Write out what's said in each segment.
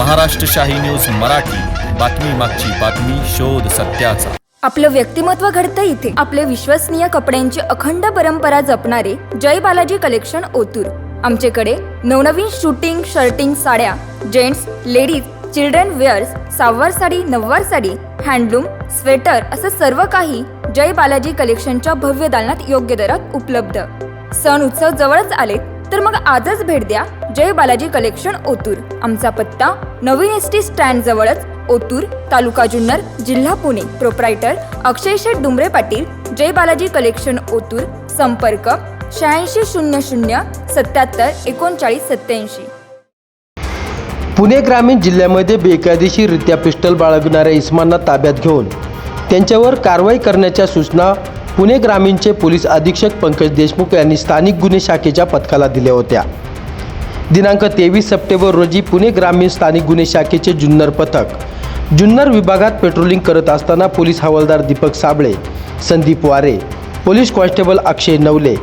Maharashtrashahi news Marathi. बातमी मागची बातमी शोध सत्याचा. आपलं व्यक्तिमत्व घडतं इथे. आपले विश्वसनीय कपड्यांची अखंड परंपरा जपणारे जय बालाजी कलेक्शन ओतूर. आमच्याकडे नवनवीन शूटिंग शर्टिंग साड्या gents ladies children wears सहावार sari नववार sari handloom sweater असं सर्व काही जय बालाजी कलेक्शनच्या भव्य दालनात योग्य दरात उपलब्ध. सण उत्सव जवळच आले तर मग आजच भेट द्या. जय बालाजी कलेक्शन ओतूर. आमचा पत्ता नवीन एस टी स्टँड जवळच ओतूर तालुका जुन्नर जिल्हा पुणे. प्रोप्रायटर अक्षय शेठ डुंबरे पाटील. जय बालाजी कलेक्शन ओतूर. संपर्क शहाऐंशी शून्य शून्य सत्याहत्तर एकोणचाळीस सत्याऐंशी. पुणे ग्रामीण जिल्ह्यामध्ये बेकायदेशीररित्या पिस्टल बाळगणाऱ्या इस्मांना ताब्यात घेऊन त्यांच्यावर कारवाई करण्याच्या सूचना पुणे ग्रामीणचे पोलीस अधीक्षक पंकज देशमुख यांनी स्थानिक गुन्हे शाखेच्या पथकाला दिल्या होत्या. दिनांक तेवीस सप्टेंबर रोजी पुणे ग्रामीण स्थानिक गुन्हे शाखेचे जुन्नर पथक जुन्नर विभागात पेट्रोलिंग करत असताना पोलीस हवालदार दीपक साबळे संदीप वारे पोलीस कॉन्स्टेबल अक्षय नवले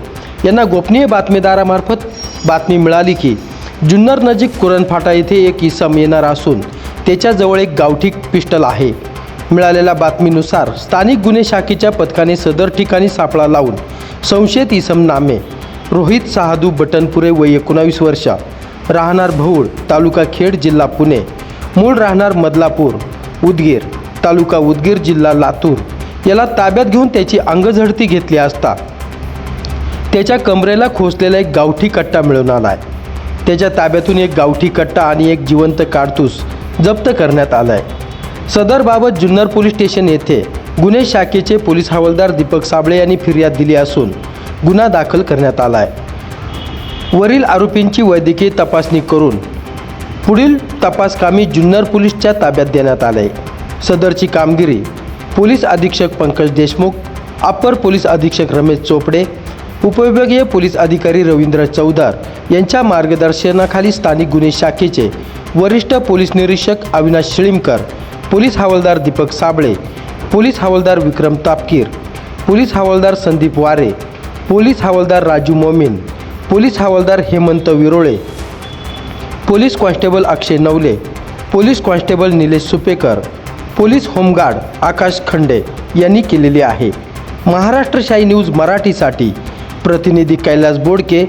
यांना गोपनीय बातमीदारामार्फत बातमी मिळाली की जुन्नर नजीक कुरणफाटा येथे एक इसम येणार असून त्याच्याजवळ एक गावठी पिस्टल आहे. मिळालेल्या बातमीनुसार स्थानिक गुन्हे शाखेच्या पथकाने सदर ठिकाणी सापळा लावून संशयित इसम नामे रोहित साहादू बटनपुरे वय एकोणावीस वर्ष राहणार भौळ तालुका खेड जिल्हा पुणे. मूळ राहणार मदलापूर उदगीर तालुका उदगीर जिल्हा लातूर. याला ताब्यात घेऊन त्याची अंगझडती घेतली असता. त्याच्या कमरेला खोचलेला एक गावठी कट्टा मिळून आला आहे त्याच्या ताब्यातून एक गावठी कट्टा आणि एक जिवंत काडतूस जप्त करण्यात आला आहे सदरबाबत जुन्नर पोलीस स्टेशन येथे गुन्हे शाखेचे पोलीस हवालदार दीपक साबळे यांनी फिर्याद दिली असून गुन्हा दाखल करण्यात आला आहे वरील आरोपींची वैद्यकीय तपासणी करून पुढील तपासकामी जुन्नर पोलीसच्या ताब्यात देण्यात आले. सदरची कामगिरी पोलीस अधीक्षक पंकज देशमुख अप्पर पोलीस अधीक्षक रमेश चोपडे उपविभागीय पोलीस अधिकारी रवींद्र चौदार यांच्या मार्गदर्शनाखाली स्थानिक गुन्हे शाखेचे वरिष्ठ पोलीस निरीक्षक अविनाश शिळीमकर पोलीस हवालदार दीपक साबळे पोलीस हवालदार विक्रम तापकीर पोलीस हवालदार संदीप वारे पोलीस हवालदार राजू मोमीन पोलीस हवालदार Hemant Virole police constable Akshay Navale police constable Nilesh Supekar police home guard Akash Khande यांनी केलेली आहे. महाराष्ट्रशाही न्यूज मराठीसाठी प्रतिनिधी कैलास बोडके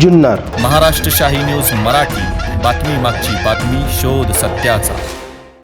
जुन्नर. महाराष्ट्रशाही न्यूज मराठी बातमी मागची बातमी शोध सत्याचा.